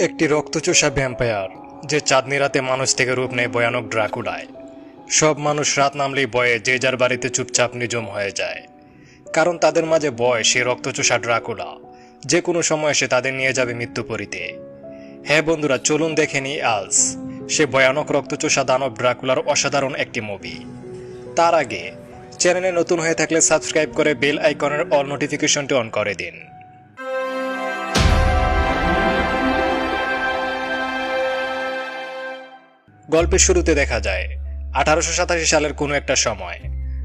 একটি রক্তচোষা ভ্যাম্পায়ার যে চাঁদনি রাতে মানুষ থেকে রূপ নেয় ভয়ানক ড্রাকুলায়। সব মানুষ রাত নামলেই বয়ে যে যার বাড়িতে চুপচাপ নিজম হয়ে যায়। কারণ তাদের মাঝে বয় সে রক্তচোষা ড্রাকুলা। যে কোনো সময় সে তাদের নিয়ে যাবে মৃত্যুপরিতে। হ্যাঁ বন্ধুরা, চলুন দেখে নিই আজ সে ভয়ানক রক্তচোষা দানব ড্রাকুলার অসাধারণ একটি মুভি তার আগে চ্যানেলে নতুন হয়ে থাকলে সাবস্ক্রাইব করে বেল আইকনের অল নোটিফিকেশনটি অন করে দিন। গল্পের শুরুতে দেখা যায়, আঠারোশো সাতাশি সালের কোনো একটা সময়,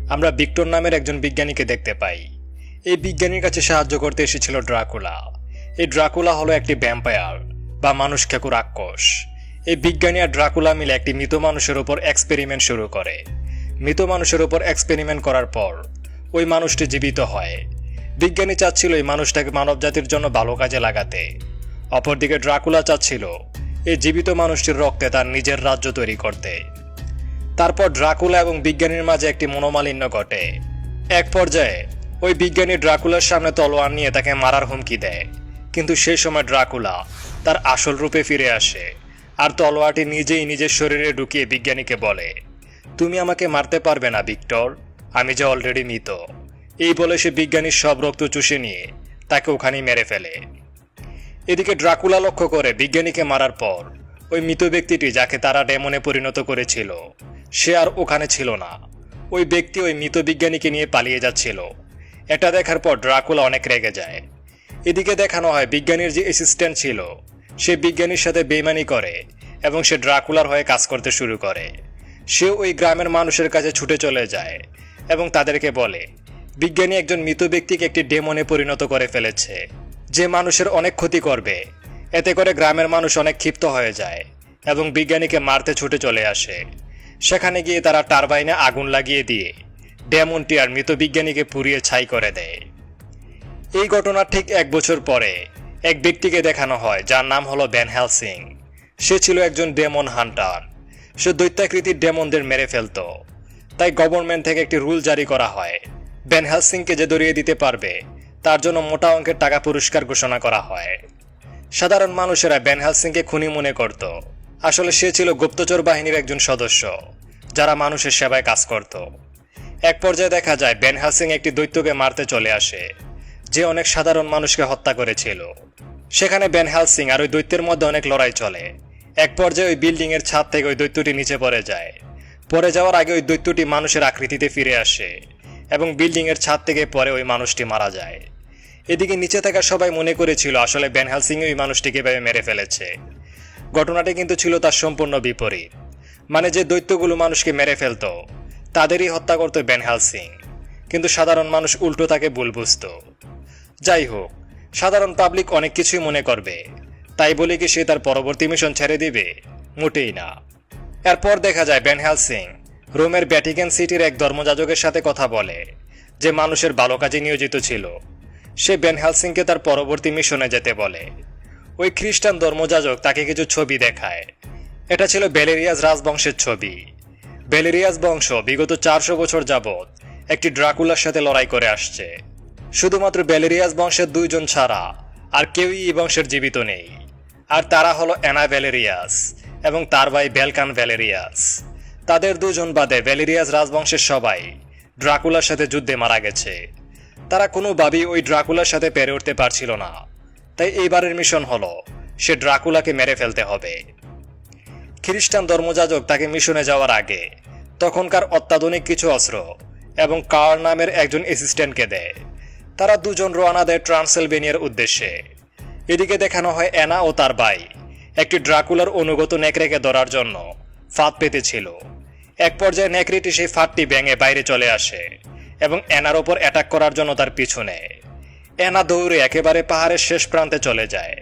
আমরা ভিক্টর নামের একজন বিজ্ঞানীকে দেখতে পাই। এই বিজ্ঞানীর কাছে সাহায্য করতে এসেছিল ড্রাকুলা। এই ড্রাকুলা হলো একটি ভ্যাম্পায়ার বা মানুষ খেকু রাক্ষস এই বিজ্ঞানী আর ড্রাকুলা মিলে একটি মৃত মানুষের উপর এক্সপেরিমেন্ট শুরু করে। মৃত মানুষের উপর এক্সপেরিমেন্ট করার পর, ওই মানুষটি জীবিত হয়। বিজ্ঞানী চাচ্ছিল এই মানুষটাকে মানবজাতির জন্য ভালো কাজে লাগাতে। অপরদিকে ড্রাকুলা চাচ্ছিল এই জীবিত মানুষটির রক্তে তার নিজের রাজ্য তৈরি করতে। তারপর ড্রাকুলা এবং বিজ্ঞানীর মাঝে একটি মনোমালিন্য ঘটে। এক পর্যায়ে ওই বিজ্ঞানী ড্রাকুলার সামনে তলোয়ার নিয়ে তাকে মারার হুমকি দেয়। কিন্তু সেই সময় ড্রাকুলা তার আসল রূপে ফিরে আসে আর তলোয়ারটি নিজেই নিজের শরীরে ঢুকিয়ে বিজ্ঞানীকে বলে, তুমি আমাকে মারতে পারবে না, ভিক্টর। আমি যে অলরেডি মৃত। এই বলে সে বিজ্ঞানীর সব রক্ত চুষে নিয়ে তাকে ওখানেই মেরে ফেলে। এদিকে ড্রাকুলা লক্ষ্য করে বিজ্ঞানীকে মারার পর, ওই মৃত ব্যক্তিটি যাকে তারা ডেমনে পরিণত করেছিল, সে আর ওখানে ছিল না। ওই ব্যক্তি ওই মৃত বিজ্ঞানীকে নিয়ে পালিয়ে যাচ্ছিল। এটা দেখার পর ড্রাকুলা অনেক রেগে যায়। এদিকে দেখানো হয় বিজ্ঞানীর যে অ্যাসিস্ট্যান্ট ছিল, সে বিজ্ঞানীর সাথে বেইমানি করে এবং সে ড্রাকুলার হয়ে কাজ করতে শুরু করে। সে ওই গ্রামের মানুষের কাছে ছুটে চলে যায় এবং তাদেরকে বলে, বিজ্ঞানী একজন মৃত ব্যক্তিকে একটি ডেমনে পরিণত করে ফেলেছে। যে মানুষের অনেক ক্ষতি করবে। এতে করে গ্রামের মানুষ অনেক ক্ষিপ্ত হয়ে যায় এবং বিজ্ঞানীকে মারতে ছুটে চলে আসে। সেখানে গিয়ে তারা টারবাইনে আগুন লাগিয়ে দিয়ে ডেমনটি আর মৃত বিজ্ঞানীকে পুড়িয়ে ছাই করে দেয়। এই ঘটনার ঠিক এক বছর পরে এক ব্যক্তিকে দেখানো হয় যার নাম হলো ব্যান সিং সে ছিল একজন ডেমন হান্টার। সে দৈত্যাকৃতির ডেমনদের মেরে ফেলত। তাই গভর্নমেন্ট থেকে একটি রুল জারি করা হয়। ব্যান সিংকে যে দরিয়ে দিতে পারবে তার জন্য মোটা অঙ্কের টাকা পুরস্কার ঘোষণা করা হয়। সাধারণ মানুষেরা ব্যান সিংকে খুনি মনে করত। আসলে সে ছিল গুপ্তচর বাহিনীর একজন সদস্য, যারা মানুষের সেবায় কাজ করত। এক পর্যায়ে দেখা যায় বেন হাসিং একটি দৈত্যকে মারতে চলে আসে, যে অনেক সাধারণ মানুষকে হত্যা করেছিল। সেখানে বেন সিং আর ওই দৈত্যের মধ্যে অনেক লড়াই চলে। এক পর্যায়ে ওই বিল্ডিং এর ছাদ থেকে ওই দৈত্যটি নিচে পড়ে যায়। পড়ে যাওয়ার আগে ওই দৈত্যটি মানুষের আকৃতিতে ফিরে আসে এবং বিল্ডিং এর ছাদ থেকে পরে ওই মানুষটি মারা যায়। এদিকে নিচে থাকা সবাই মনে করেছিল আসলে বেন সিং ওই মানুষটিকে ভেবে মেরে ফেলেছে। ঘটনাটি কিন্তু ছিল তার সম্পূর্ণ বিপরীত। মানে যে দৈত্যগুলো মানুষকে মেরে ফেলতো, তাদেরই হত্যা করতো বেন সিং কিন্তু সাধারণ মানুষ উল্টো তাকে ভুল বুঝত। যাই হোক, সাধারণ পাবলিক অনেক কিছুই মনে করবে। তাই বলে কি সে তার পরবর্তী মিশন ছেড়ে দিবে? মোটেই না। এরপর দেখা যায় বেন সিং রোমের ব্যাটিকান সিটির এক ধর্মযাজকের সাথে কথা বলে, যে মানুষের ভালো কাজে নিয়োজিত ছিল। সে বেন সিংকে তার পরবর্তী মিশনে যেতে বলে। ওই খ্রিস্টান ধর্মযাজক তাকে কিছু ছবি দেখায়। এটা ছিল বেলেরিয়াস রাজবংশের ছবি। বেলেরিয়াস বংশ বিগত চারশো বছর যাবৎ একটি ড্রাকুলার সাথে লড়াই করে আসছে। শুধুমাত্র বেলেরিয়াস বংশের দুইজন ছাড়া আর কেউই এই বংশের জীবিত নেই। আর তারা হলো অ্যানা ভ্যালেরিয়াস এবং তার ভাই বেলকান ভ্যালেরিয়াস তাদের দুজন বাদে ভ্যালেরিয়াস রাজবংশের সবাই ড্রাকুলার সাথে যুদ্ধে মারা গেছে। তারা কোনোভাবেই ওই ড্রাকুলার সাথে পেরে উঠতে পারছিল না। তাই এইবারের মিশন হলো, সে ড্রাকুলাকে মেরে ফেলতে হবে। খ্রিস্টান ধর্মযাজক তাকে মিশনে যাওয়ার আগে তখনকার অত্যাধুনিক কিছু অস্ত্র এবং কার নামের একজন অ্যাসিস্ট্যান্টকে দেয়। তারা দুজন রোয়ানা দেয় ট্রান্সেলবেনিয়ার উদ্দেশ্যে। এদিকে দেখানো হয় অ্যানা ও তার ভাই একটি ড্রাকুলার অনুগত নেকড়েকে ধরার জন্য ফাঁদ পেতেছিল এক পর্যায়ে নেকড়েটি সেই ফাঁদটি ভেঙে বাইরে চলে আসে। এবং অ্যানার ওপর অ্যাটাক করার জন্য তার পিছু নেয় অ্যানা দৌড়ে একেবারে পাহাড়ের শেষ প্রান্তে চলে যায়।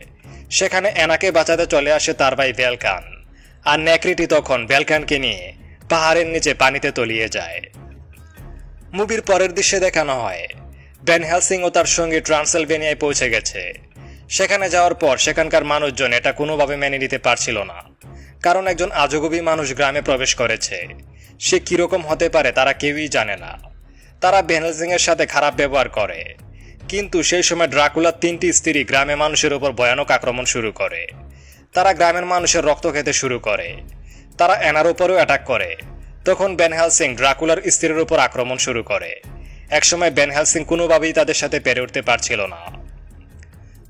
সেখানে অ্যানাকে বাঁচাতে চলে আসে তার ভাই বেলকান আর নেকড়িটি তখন বেলকানকে নিয়ে পাহাড়ের নিচে পানিতে তলিয়ে যায়। মুভির পরের দৃশ্যে দেখানো হয় ব্যান হেলসিং ও তার সঙ্গে ট্রান্সেলভেনিয়ায় পৌঁছে গেছে। সেখানে যাওয়ার পর সেখানকার মানুষজন এটা কোনোভাবে মেনে নিতে পারছিল না। কারণ একজন আজগবী মানুষ গ্রামে প্রবেশ করেছে। সে কীরকম হতে পারে তারা কেউই জানে না। তারা এর সাথে খারাপ ব্যবহার করে। কিন্তু সেই সময় ড্রাকুলার তিনটি স্ত্রী গ্রামে মানুষের উপর ভয়ানক আক্রমণ শুরু করে। তারা গ্রামের মানুষের রক্ত খেতে শুরু করে। তারা এনার উপরেও অ্যাটাক করে। তখন বেনহাল সিং ড্রাকুলার স্ত্রীর উপর আক্রমণ শুরু করে। একসময় বেনহাল সিং কোনোভাবেই তাদের সাথে পেরে উঠতে পারছিল না।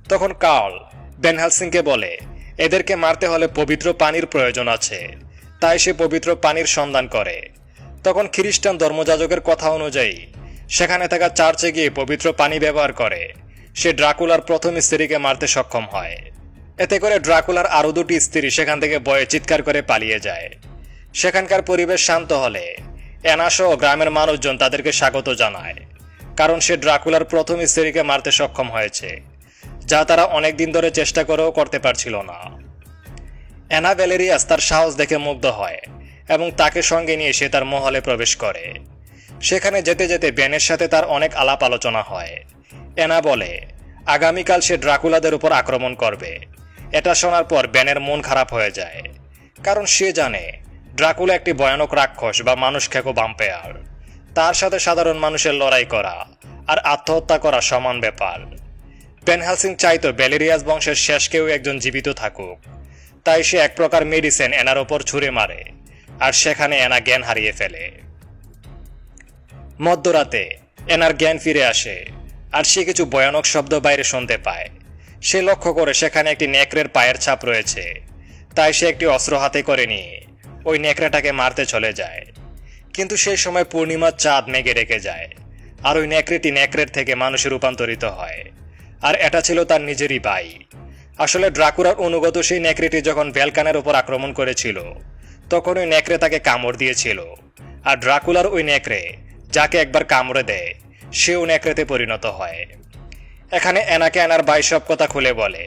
তখন কার্ল বেনহাল সিংকে বলে, এদেরকে মারতে হলে পবিত্র পানির প্রয়োজন আছে। তাই সে পবিত্র পানির সন্ধান করে। তখন খ্রিস্টান ধর্মযাজকের কথা অনুযায়ী, সেখানে থাকা চার্চে গিয়ে পবিত্র পানি ব্যবহার করে। সে ড্রাকুলার প্রথম স্ত্রীকে মারতে সক্ষম হয়। এতে করে ড্রাকুলার আরও দুটি স্ত্রী সেখান থেকে বয়ে চিৎকার করে পালিয়ে যায়। সেখানকার পরিবেশ শান্ত হলে এনাসহ গ্রামের মানুষজন তাদেরকে স্বাগত জানায়, কারণ সে ড্রাকুলার প্রথম স্ত্রীকে মারতে সক্ষম হয়েছে, যা তারা অনেক দিন ধরে চেষ্টা করেও করতে পারছিল না। অ্যানা ভ্যালেরিয়াস তার সাহস দেখে মুগ্ধ হয়। এবং তাকে সঙ্গে নিয়ে সে তার মহলে প্রবেশ করে। সেখানে যেতে যেতে বেনের সাথে তার অনেক আলাপ আলোচনা হয়। এনা বলে, আগামীকাল সে ড্রাকুলাদের উপর আক্রমণ করবে। এটা শোনার পর বেনের মন খারাপ হয়ে যায়। কারণ সে জানে, ড্রাকুলা একটি ভয়ানক রাক্ষস বা মানুষ খেকো বাম্পেয়ার। তার সাথে সাধারণ মানুষের লড়াই করা আর আত্মহত্যা করা সমান ব্যাপার। পেনহালসিং চাইতো ব্যালেরিয়াস বংশের শেষ কেউ একজন জীবিত থাকুক। তাই সে এক প্রকার মেডিসিন এনার ওপর ছুঁড়ে মারে। আর সেখানে এনা জ্ঞান হারিয়ে ফেলে। মধ্যরাতে এনার জ্ঞান ফিরে আসে, আর সে কিছু ভয়ানক শব্দ বাইরে শুনতে পায়। সে লক্ষ্য করে সেখানে একটি নেকড়ের পায়ের ছাপ রয়েছে। তাই সে একটি অস্ত্র হাতে করে নিয়ে ওই নেকড়েটাকে মারতে চলে যায়। কিন্তু সেই সময় পূর্ণিমার চাঁদ মেঘে রেখে যায়, আর ওই নেকড়েটি নেকড়ের থেকে মানুষে রূপান্তরিত হয়। আর এটা ছিল তার নিজেরই ভাই আসলে ড্রাকুরার অনুগত সেই নেকড়েটি যখন ভ্যালকানের উপর আক্রমণ করেছিল তখন ওই নেকড়ে তাকে কামড় দিয়েছিল। আর ড্রাকুলার ওই নেকড়ে, যাকে একবার কামড়ে দেয়, সেও নেকড়েতে পরিণত হয়। এখানে এনাকে এনার ভাই সব কথা খুলে বলে।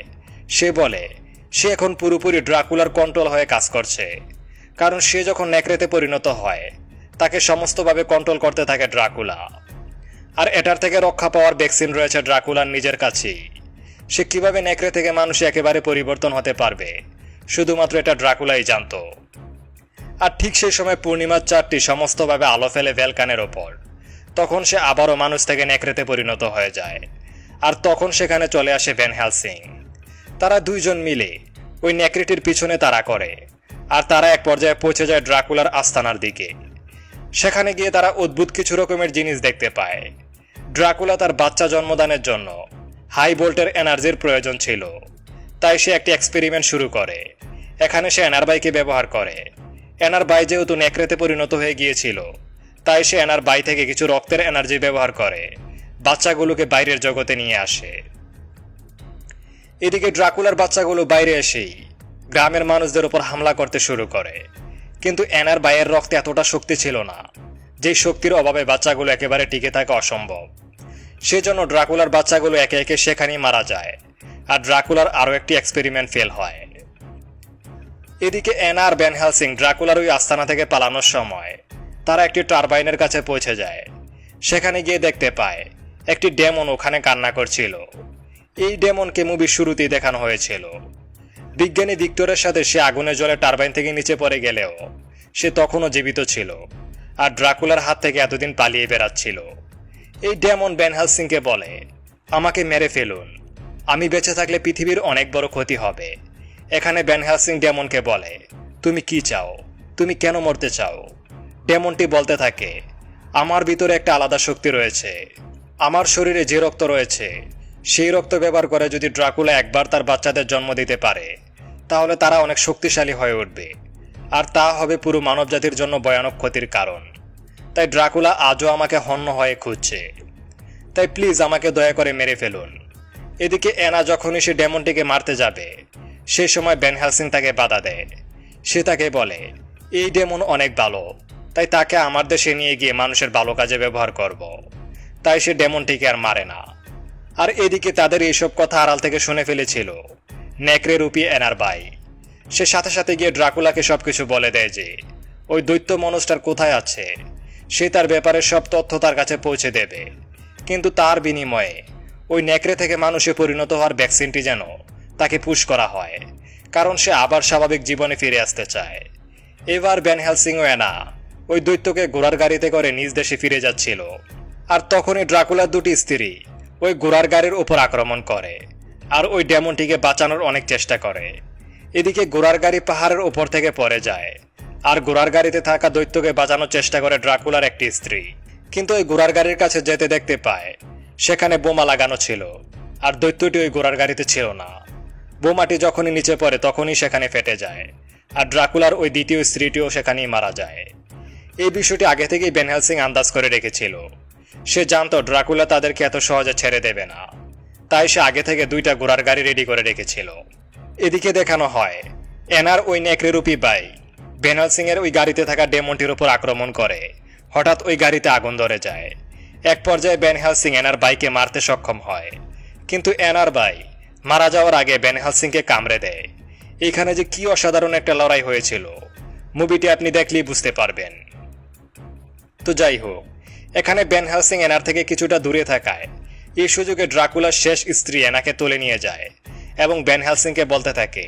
সে বলে, সে এখন পুরোপুরি ড্রাকুলার কন্ট্রোল হয়ে কাজ করছে। কারণ সে যখন নেকড়েতে পরিণত হয়, তাকে সমস্তভাবে কন্ট্রোল করতে থাকে ড্রাকুলা। আর এটার থেকে রক্ষা পাওয়ার ভ্যাকসিন রয়েছে ড্রাকুলার নিজের কাছেই। সে কীভাবে নেকড়ে থেকে মানুষ একেবারে পরিবর্তন হতে পারবে? শুধুমাত্র এটা ড্রাকুলাই জানতো। আর ঠিক সেই সময় পূর্ণিমার চারটি সমস্তভাবে আলো ফেলে ভ্যালকানের ওপর। তখন সে আবারও মানুষ থেকে নেকড়েতে পরিণত হয়ে যায়। আর তখন সেখানে চলে আসে ভ্যান হ্যালসিং তারা দুইজন মিলে ওই নেকড়েটির পিছনে তারা করে। আর তারা এক পর্যায়ে পৌঁছে যায় ড্রাকুলার আস্তানার দিকে। সেখানে গিয়ে তারা অদ্ভুত কিছু রকমের জিনিস দেখতে পায়। ড্রাকুলা তার বাচ্চা জন্মদানের জন্য হাই ভোল্টের এনার্জির প্রয়োজন ছিল। তাই সে একটি এক্সপেরিমেন্ট শুরু করে। এখানে সে এনার বাইকে ব্যবহার করে। এনার বাই যেহেতু নেকড়েতে পরিণত হয়ে গিয়েছিল, তাই সে এনার বাই থেকে কিছু রক্তের এনার্জি ব্যবহার করে, বাচ্চাগুলোকে বাইরের জগতে নিয়ে আসে। এদিকে ড্রাকুলার বাচ্চাগুলো বাইরে এসেই গ্রামের মানুষদের উপর হামলা করতে শুরু করে। কিন্তু এনার বাইয়ের রক্তে এতটা শক্তি ছিল না যেই শক্তির অভাবে বাচ্চাগুলো একেবারে টিকে থাকা অসম্ভব। সেজন্য ড্রাকুলার বাচ্চাগুলো একে একে সেখানেই মারা যায়, আর ড্রাকুলার আরও একটি এক্সপেরিমেন্ট ফেল হয়। এদিকে এনআর বেনহেলসিং ড্রাকুলার ওই আস্তানা থেকে পালানোর সময় তারা একটি টারবাইনের কাছে পৌঁছে যায়। সেখানে গিয়ে দেখতে পায়, একটি ডেমন ওখানে কান্না করছিল। এই ডেমনকে মুভির শুরুতেই দেখানো হয়েছিল। বিজ্ঞানী ভিক্টরের সাথে সে আগুনের জলে টারবাইন থেকে নিচে পড়ে গেলেও সে তখনও জীবিত ছিল আর ড্রাকুলার হাত থেকে এতদিন পালিয়ে বেড়াচ্ছিল। এই ডেমন বেনহাল সিংকে বলে, আমাকে মেরে ফেলুন। আমি বেঁচে থাকলে পৃথিবীর অনেক বড় ক্ষতি হবে। এখানে বেনহাল সিং ডেমনকে বলে, তুমি কি চাও? তুমি কেন মরতে চাও? ডেমনটি বলতে থাকে, আমার ভিতরে একটা আলাদা শক্তি রয়েছে। আমার শরীরে যে রক্ত রয়েছে, সেই রক্ত ব্যবহার করে যদি ড্রাকুলা একবার তার বাচ্চাদের জন্ম দিতে পারে, তাহলে তারা অনেক শক্তিশালী হয়ে উঠবে। আর তা হবে পুরো মানবজাতির জন্য ভয়ানক ক্ষতির কারণ। তাই ড্রাকুলা আজও আমাকে হন্য হয়ে খুঁজছে। তাই প্লিজ আমাকে দয়া করে মেরে ফেলুন। এদিকে এনা যখনই সে ডেমনটিকে মারতে যাবে সেই সময় ব্যান হ্যালসিং তাকে বাধা দেয়। সে তাকে বলে, এই ডেমন অনেক ভালো। তাই তাকে আমার দেশে নিয়ে গিয়ে মানুষের ভালো কাজে ব্যবহার করব। তাই সে ডেমনটিকে আর মারে না। আর এদিকে তাদের এইসব কথা আড়াল থেকে শুনে ফেলেছিল নেকড়ে রূপী এনার বাই সে সাথে সাথে গিয়ে ড্রাকুলাকে সবকিছু বলে দেয় যে, ওই দৈত্য মনস্টার কোথায় আছে? সে তার ব্যাপারে সব তথ্য তার কাছে পৌঁছে দেবে। কিন্তু তার বিনিময়ে ওই নেকড়ে থেকে মানুষে পরিণত হওয়ার ভ্যাকসিনটি যেন তাকে পুশ করা হয়, কারণ সে আবার স্বাভাবিক জীবনে ফিরে আসতে চায়। এবার ব্যান হ্যালসিং ও এনা ওই দৈত্যকে ঘোড়ার গাড়িতে করে নিজ দেশে ফিরে যাচ্ছিল। আর তখনই ড্রাকুলার দুটি স্ত্রী ওই ঘোড়ার গাড়ির উপর আক্রমণ করে, আর ওই ডেমনটিকে বাঁচানোর অনেক চেষ্টা করে। এদিকে ঘোড়ার গাড়ি পাহাড়ের উপর থেকে পড়ে যায়, আর ঘোড়ার গাড়িতে থাকা দৈত্যকে বাঁচানোর চেষ্টা করে ড্রাকুলার একটি স্ত্রী। কিন্তু ওই ঘোড়ার গাড়ির কাছে যেতে দেখতে পায়, সেখানে বোমা লাগানো ছিল, আর দৈত্যটি ওই ঘোড়ার গাড়িতে ছিল না। বোমাটি যখনই নিচে পড়ে, তখনই সেখানে ফেটে যায়। আর ড্রাকুলার ওই দ্বিতীয় স্ত্রীটিও সেখানেই মারা যায়। এই বিষয়টি আগে থেকেই বেনহেল সিং আন্দাজ করে রেখেছিল। সে জানতো ড্রাকুলা তাদেরকে এত সহজে ছেড়ে দেবে না। তাই সে আগে থেকে দুইটা ঘোড়ার গাড়ি রেডি করে রেখেছিল। এদিকে দেখানো হয়, এনার ওই নেকড়েরূপী বাই বেনাল সিং এর ওই গাড়িতে থাকা ডেমনটির উপর আক্রমণ করে। হঠাৎ ওই গাড়িতে আগুন ধরে যায়। এক পর্যায়ে বেনহাল সিং এনার বাইকে মারতে সক্ষম হয়। কিন্তু এনার বাই মারা যাওয়ার আগে বেনহাল সিংকে কামড়ে দেয়। এখানে যে কি অসাধারণ একটা লড়াই হয়েছিল, মুভিটি আপনি দেখলেই বুঝতে পারবেন। তো যাই হোক, এখানে বেন হেলসিং এনার থেকে কিছুটা দূরে থাকায় এই সুযোগে ড্রাকুলার শেষ স্ত্রী এনাকে তুলে নিয়ে যায় এবং বেন হেলসিংকে বলতে থাকে,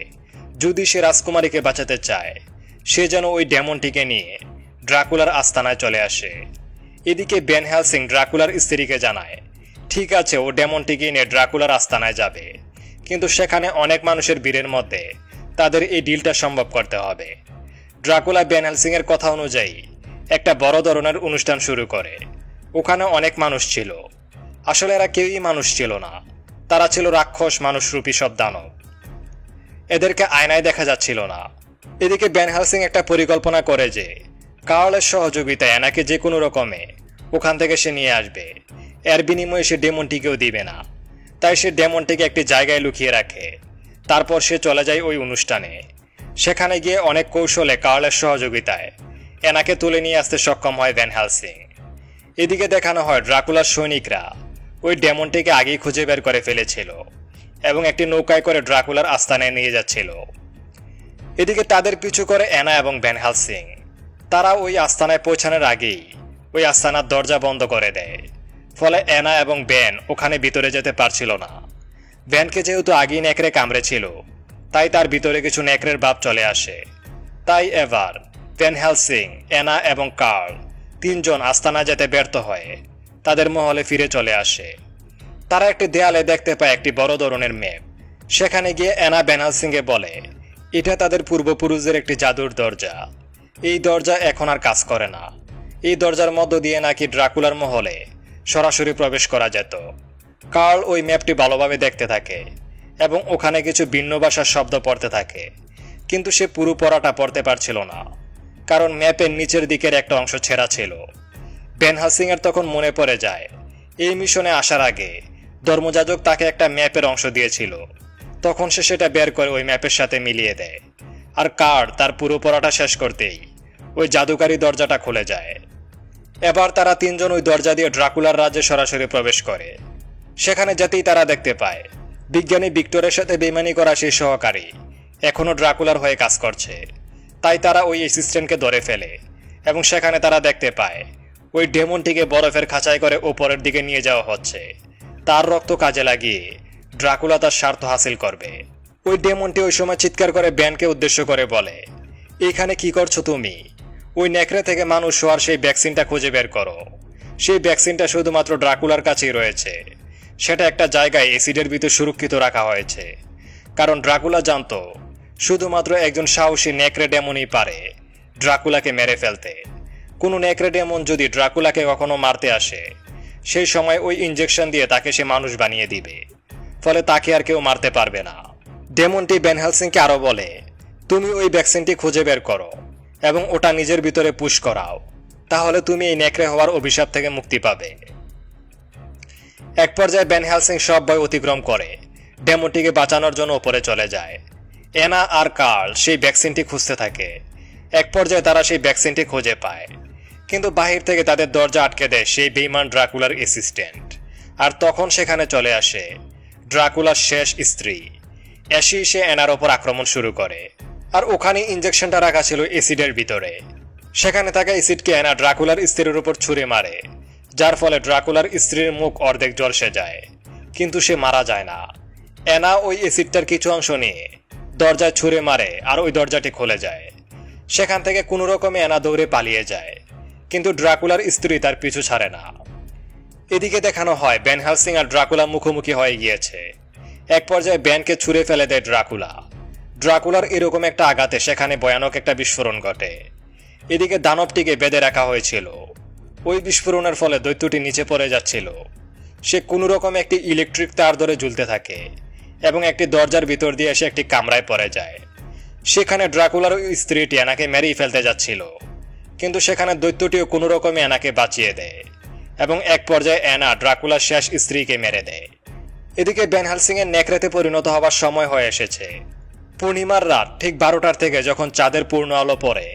যদি সে রাজকুমারীকে বাঁচাতে চায়, সে যেন ওই ডেমনটিকে নিয়ে ড্রাকুলার আস্তানায় চলে আসে। এদিকে বেন হেলসিং ড্রাকুলার স্ত্রীকে জানায়, ঠিক আছে, ও ডেমনটিকে নিয়ে ড্রাকুলার আস্তানায় যাবে। কিন্তু সেখানে অনেক মানুষের ভিড়ের মধ্যে তাদের এই ডিলটা সম্ভব করতে হবে। ড্রাকুলা বেন হেলসিং এর কথা অনুযায়ী একটা বড় ধরনের অনুষ্ঠান শুরু করে। ওখানে অনেক মানুষ ছিল। আসলে এরা কেউই মানুষ ছিল না। তারা ছিল রাক্ষস মানুষরূপী সব দানব। এদেরকে আয়নায় দেখা যাচ্ছিল না। এদিকে বেন হালসিং একটা পরিকল্পনা করে যে, কার্লের সহযোগিতায় এনাকে যে কোনো রকমে ওখান থেকে সে নিয়ে আসবে। এর বিনিময়ে সে ডেমনটিকেও দিবে না। তাই সে ডেমনটিকে একটি জায়গায় লুকিয়ে রাখে। তারপর সে চলে যায় ওই অনুষ্ঠানে। সেখানে গিয়ে অনেক কৌশলে কার্লের সহযোগিতায় এনাকে তুলে নিয়ে আসতে সক্ষম হয় ভ্যান হ্যালসিং এদিকে দেখানো হয় ড্রাকুলার সৈনিকরা ওই ডেমনটিকে আগেই খুঁজে বের করে ফেলেছিল এবং একটি নৌকায় করে ড্রাকুলার আস্তানায় নিয়ে যাচ্ছিল। এদিকে তাদের পিছু করে অ্যানা এবং ভ্যান হ্যালসিং তারা ওই আস্তানায় পৌঁছানোর আগেই ওই আস্তানার দরজা বন্ধ করে দেয়। ফলে অ্যানা এবং ব্যান ওখানে ভিতরে যেতে পারছিল না। ব্যানকে যেহেতু আগেই নেকড়ে কামড়েছিল তাই তার ভিতরে কিছু নেকড়ের ভাব চলে আসে। তাই এবার ভ্যান হেলসিং, অ্যানা এবং কার্ল তিনজন আস্তানা যেতে ব্যর্থ হয়, তাদের মহলে ফিরে চলে আসে। তারা একটি দেয়ালে দেখতে পায় একটি বড় ধরনের ম্যাপ। সেখানে গিয়ে অ্যানা বেনালসিংকে বলে, এটা তাদের পূর্বপুরুষদের একটি জাদুর দরজা। এই দরজা এখন আর কাজ করে না। এই দরজার মধ্য দিয়ে নাকি ড্রাকুলার মহলে সরাসরি প্রবেশ করা যেত। কার্ল ওই ম্যাপটি ভালোভাবে দেখতে থাকে এবং ওখানে কিছু ভিন্ন ভাষার শব্দ পড়তে থাকে। কিন্তু সে পুরো পড়াটা পড়তে পারছিল না, কারণ ম্যাপের নিচের দিকের একটা অংশ ছেঁড়া ছিল। বেন তখন মনে পড়ে যায়, এই মিশনে আসার আগে ধর্মযাজক তাকে একটা ম্যাপের অংশ দিয়েছিল। তখন সে সেটা বের করে ওই ম্যাপের সাথে মিলিয়ে দেয়। আর কার তার পুরো পড়াটা শেষ করতেই ওই জাদুকারী দরজাটা খুলে যায়। এবার তারা তিনজন ওই দরজা দিয়ে ড্রাকুলার রাজ্যে সরাসরি প্রবেশ করে। সেখানে যেতেই তারা দেখতে পায়, বিজ্ঞানী ভিক্টরের সাথে বেমানি করা সেই সহকারী এখনও ড্রাকুলার হয়ে কাজ করছে। তাই তারা ওই অ্যাসিস্ট্যান্টকে ধরে ফেলে এবং সেখানে তারা দেখতে পায়, ওই ডেমনটিকে বরফের খাঁচাই করে ওপরের দিকে নিয়ে যাওয়া হচ্ছে। তার রক্ত কাজে লাগিয়ে ড্রাকুলা তার স্বার্থ হাসিল করবে। ওই ডেমনটি ওই সময় চিৎকার করে ব্যানকে উদ্দেশ্য করে বলে, এখানে কি করছ তুমি? ওই নেকড়ে থেকে মানুষ হওয়ার সেই ভ্যাকসিনটা খুঁজে বের করো। সেই ভ্যাকসিনটা শুধুমাত্র ড্রাকুলার কাছেই রয়েছে। সেটা একটা জায়গায় এসিডের ভিতর সুরক্ষিত রাখা হয়েছে। কারণ ড্রাকুলা জানতো, শুধুমাত্র একজন সাহসী নেকড়ে ডেমনই পারে ড্রাকুলাকে মেরে ফেলতে। কোনো নেকড়ে ডেমন যদি ড্রাকুলাকে কখনো মারতে আসে, সেই সময় ওই ইঞ্জেকশন দিয়ে তাকে সে মানুষ বানিয়ে দিবে। ফলে তাকে আর কেউ মারতে পারবে না। ডেমনটি বেনহেলসিংকে আরও বলে, তুমি ওই ভ্যাকসিনটি খুঁজে বের করো। এবং ওটা নিজের ভিতরে পুশ করাও। তাহলে তুমি এই নেকড়ে হওয়ার অভিশাপ থেকে মুক্তি পাবে। এক পর্যায়ে বেন হেলসিং সব ভয় অতিক্রম করে। ডেমোটিকে বাঁচানোর জন্য উপরে চলে যায়। এনা আর কার্ল সেই ভ্যাকসিনটি খুঁজতে থাকে। এক পর্যায়ে তারা সেই ভ্যাকসিনটি খুঁজে পায়। কিন্তু বাহির থেকে তাদের দরজা আটকে দেয় সেই বেইমান ড্রাকুলার অ্যাসিস্ট্যান্ট আর তখন সেখানে চলে আসে ড্রাকুলার শেষ স্ত্রী। এসেই সে এনার ওপর আক্রমণ শুরু করে। আর ওখানে ইঞ্জেকশনটা রাখা ছিল এসিডের ভিতরে। সেখানে থাকা এসিডকে এনা ড্রাকুলার স্ত্রীর উপর ছুঁড়ে মারে, যার ফলে ড্রাকুলার স্ত্রীর মুখ অর্ধেক জলসে যায়। কিন্তু সে মারা যায় না। এনা ওই এসিডটার কিছু অংশ নিয়ে দরজায় ছুঁড়ে মারে আর ওই দরজাটি খুলে যায়। সেখান থেকে কোনো রকমে এনা দৌড়ে পালিয়ে যায়, কিন্তু ড্রাকুলার স্ত্রী তার পিছু ছাড়ে না। এদিকে দেখানো হয় বেন হ্যালসিং আর ড্রাকুলা মুখোমুখি হয়ে গিয়েছে। এক পর্যায়ে ব্যানকে ছুঁড়ে ফেলে দেয় ড্রাকুলা। ড্রাকুলার এরকম একটা আঘাতে সেখানে ভয়ানক একটা বিস্ফোরণ ঘটে। এদিকে দানবটিকে বেঁধে রাখা হয়েছিল। ওই বিস্ফোরণের ফলে দৈত্যটি নিচে পড়ে যাচ্ছিল। সে কোনো রকম একটি ইলেকট্রিক তার ধরে ঝুলতে থাকে এবং একটি দরজার ভিতর দিয়ে এসে একটি কামরায় পড়ে যায়। সেখানে ড্রাকুলার ওই স্ত্রীটি এনাকে মেরেই ফেলতে যাচ্ছিল। কিন্তু সেখানে দৈত্যটিও কোনো রকমে এনাকে বাঁচিয়ে দেয় এবং এক পর্যায়ে অ্যানা ড্রাকুলার শেষ স্ত্রীকে মেরে দেয়। এদিকে বেন হালসিং এর নেকড়েতে পরিণত হওয়ার সময় হয়ে এসেছে। পূর্ণিমার রাত ঠিক বারোটার থেকে যখন চাঁদের পূর্ণ আলো পড়ে,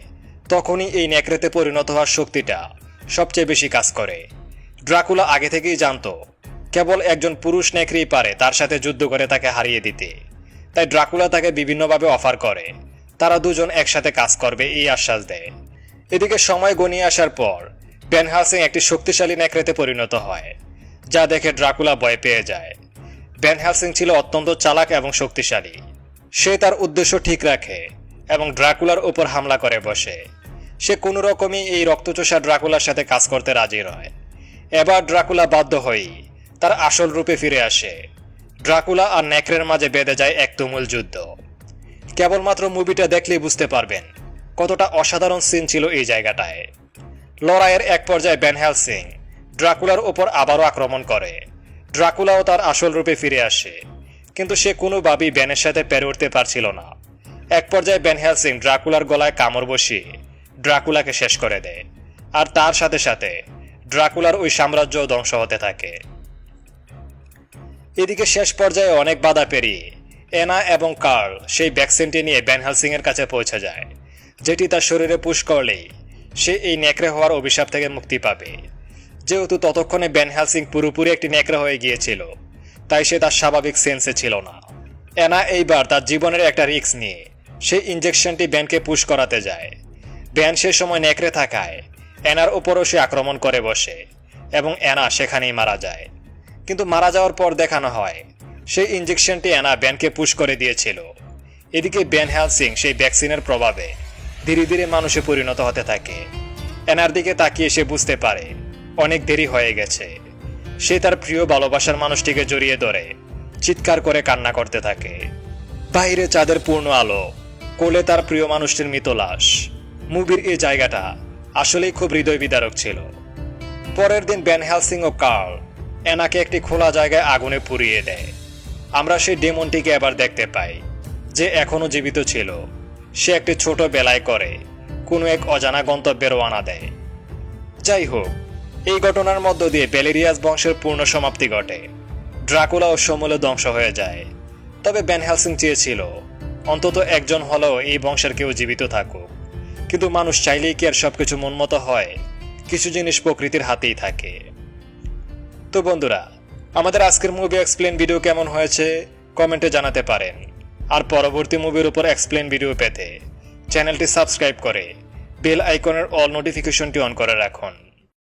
তখনই এই নেকড়েতে পরিণত হওয়ার শক্তিটা সবচেয়ে বেশি কাজ করে। ড্রাকুলা আগে থেকেই জানতো, কেবল একজন পুরুষ নেকড়েই পারে তার সাথে যুদ্ধ করে তাকে হারিয়ে দিতে। তাই ড্রাকুলা তাকে বিভিন্নভাবে অফার করে, তারা দুজন একসাথে কাজ করবে এই আশ্বাস দেয়। এদিকে সময় গনিয়ে আসার পর বেন হালসিং একটি শক্তিশালী নেকড়েতে পরিণত হয়, যা দেখে ড্রাকুলা ভয় পেয়ে যায়। বেন হ্যালসিং ছিল অত্যন্ত চালাক এবং শক্তিশালী। সে তার উদ্দেশ্য ঠিক রাখে এবং ড্রাকুলার উপর হামলা করে বসে। সে কোনো রকমই এই রক্তচোষা ড্রাকুলার সাথে কাজ করতে রাজি নয়। এবার ড্রাকুলা বাধ্য হয়েই তার আসল রূপে ফিরে আসে। ড্রাকুলা আর নেকড়ের মাঝে বেঁধে যায় এক তুমুল যুদ্ধ। কেবলমাত্র মুভিটা দেখলেই বুঝতে পারবেন কতটা অসাধারণ সিন ছিল এই জায়গাটায়। লড়াইয়ের এক পর্যায়ে বেন সিং ড্রাকুলার ওপর আবারও আক্রমণ করে। ড্রাকুলাও তার আসল রূপে ফিরে আসে। কিন্তু সে কোনোভাবেই ব্যানের সাথে পেরে উঠতে পারছিল না। এক পর্যায়ে বেন হ্যালসিং ড্রাকুলার গলায় কামড় বসিয়ে ড্রাকুলাকে শেষ করে দেয়। আর তার সাথে সাথে ড্রাকুলার ওই সাম্রাজ্য ধ্বংস হতে থাকে। এদিকে শেষ পর্যায়ে অনেক বাধা পেরিয়ে এনা এবং কার্ল সেই ভ্যাকসিনটি নিয়ে বেন হ্যালসিং এর কাছে পৌঁছে যায়, যেটি তার শরীরে পুশ করলেই সে এই নেকড়ে হওয়ার অভিশাপ থেকে মুক্তি পাবে। যেহেতু ততক্ষণে বেন হ্যালসিং পুরোপুরি একটি নেকড়ে হয়ে গিয়েছিল তাই সে তার স্বাভাবিক সেন্সে ছিল না। এনা এইবার তার জীবনের একটা রিস্ক নিয়ে সেই ইঞ্জেকশনটি ব্যানকে পুশ করাতে যায়। ব্যান সে সময় নেকড়ে থাকায় এনার উপরও সে আক্রমণ করে বসে, এবং এনা সেখানেই মারা যায়। কিন্তু মারা যাওয়ার পর দেখানো হয় সেই ইঞ্জেকশনটি এনা ব্যানকে পুশ করে দিয়েছিল। এদিকে ব্যান হ্যালসিং সেই ভ্যাকসিনের প্রভাবে ধীরে ধীরে মানুষে পরিণত হতে থাকে। এনার দিকে তাকিয়ে সে বুঝতে পারে, অনেক দেরি হয়ে গেছে। সে তার প্রিয় ভালোবাসার মানুষটিকে জড়িয়ে ধরে, চিৎকার করে কান্না করতে থাকে। বাইরে চাঁদের পূর্ণ আলো, কোলে তার প্রিয় মানুষটির মৃত লাশ মুভির এই জায়গাটা আসলেই খুব হৃদয় বিদারক ছিল। পরের দিন ব্যান হ্যালসিং ও কার্ল এনাকে একটি খোলা জায়গায় আগুনে পুড়িয়ে দেয়। আমরা সেই ডেমনটিকে এবার দেখতে পাই, যে এখনও জীবিত ছিল। সে একটি ছোট বেলায় করে কোনো এক অজানা গন্তব্যে রওনা দেয়। যাই হোক এই ঘটনার মধ্য দিয়ে বেলেরিয়াস বংশের পূর্ণ সমাপ্তি ঘটে। ড্রাকুলা ও সমূলে ধ্বংস হয়ে যায়। তবে বেন হ্যালসিং চেয়েছিল, অন্তত একজন হলেও এই বংশের কেউ জীবিত থাকুক। কিন্তু মানুষ চাইলেই কি আর সবকিছু মনমতো হয়? কিছু জিনিস প্রকৃতির হাতেই থাকে। তো বন্ধুরা, আমাদের আজকের মুভি এক্সপ্লেন ভিডিও কেমন হয়েছে কমেন্টে জানাতে পারেন। আর পরবর্তী মুভির উপর এক্সপ্লেন ভিডিও পেতে চ্যানেলটি সাবস্ক্রাইব করে বেল আইকনের অল নোটিফিকেশনটি অন করে রাখুন।